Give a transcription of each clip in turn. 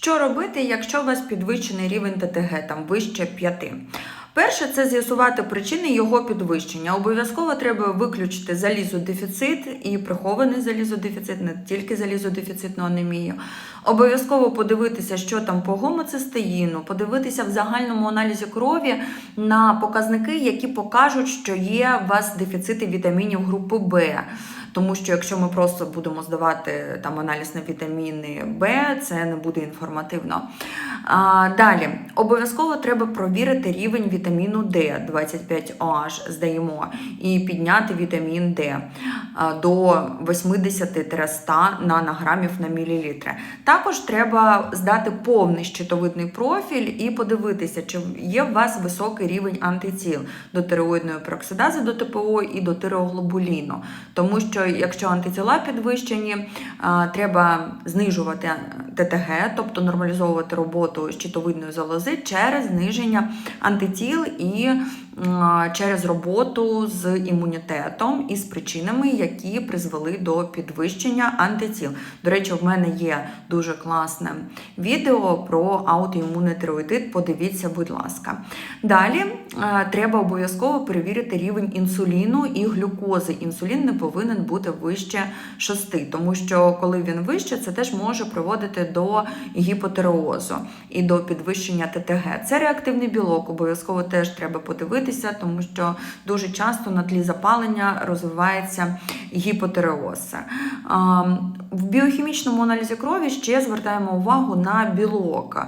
Що робити, якщо у вас підвищений рівень ТТГ, там вище 5? Перше, це з'ясувати причини його підвищення. Обов'язково треба виключити залізодефіцит і прихований залізодефіцит, не тільки залізодефіцитну анемію. Обов'язково подивитися, що там по гомоцистеїну, подивитися в загальному аналізі крові на показники, які покажуть, що є у вас дефіцити вітамінів групи Б. Тому що якщо ми просто будемо здавати там аналіз на вітаміни Б, це не буде інформативно. А, далі, обов'язково треба провірити рівень вітаміну Д 25OH, здаємо, і підняти вітамін Д до 80-100 нанограмів на мілілітри. Також треба здати повний щитовидний профіль і подивитися, чи є у вас високий рівень антитіл до тиреоїдної пероксидази, до ТПО і до тиреоглобуліну. Тому що якщо антитіла підвищені, треба знижувати ТТГ, тобто нормалізовувати роботу щитовидної залози через зниження антитіл і через роботу з імунітетом і з причинами, які призвели до підвищення антитіл. До речі, в мене є дуже класне відео про аутоімунний тироїдит. Подивіться, будь ласка. Далі е, треба обов'язково перевірити рівень інсуліну і глюкози. Інсулін не повинен бути вище 6, тому що коли він вище, це теж може приводити до гіпотереозу і до підвищення ТТГ. Це реактивний білок, обов'язково теж треба подивитися, тому що дуже часто на тлі запалення розвивається гіпотереоз. В біохімічному аналізі крові ще звертаємо увагу на білок,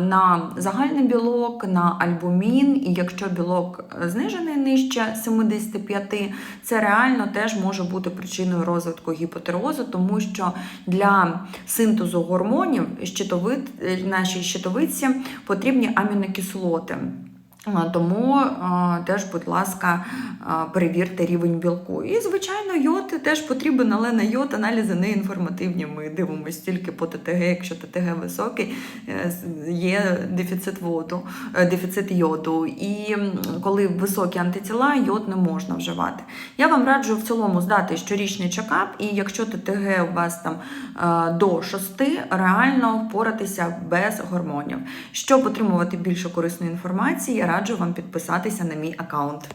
на загальний білок, на альбумін, і якщо білок знижений нижче 75, це реально теж може бути причиною розвитку гіпотереозу, тому що для синтезу гормонів щитовид, нашій щитовидці потрібні амінокислоти. Тому теж, будь ласка, перевірте рівень білку. І, звичайно, йод теж потрібен, але на йод аналізи не інформативні. Ми дивимося тільки по ТТГ, якщо ТТГ високий, е, є дефіцит воду, е, дефіцит йоду. І коли високі антитіла, йод не можна вживати. Я вам раджу в цілому здати щорічний чекап, і якщо ТТГ у вас там е, до 6, реально впоратися без гормонів. Щоб отримувати більше корисної інформації, раджу вам підписатися на мій аккаунт.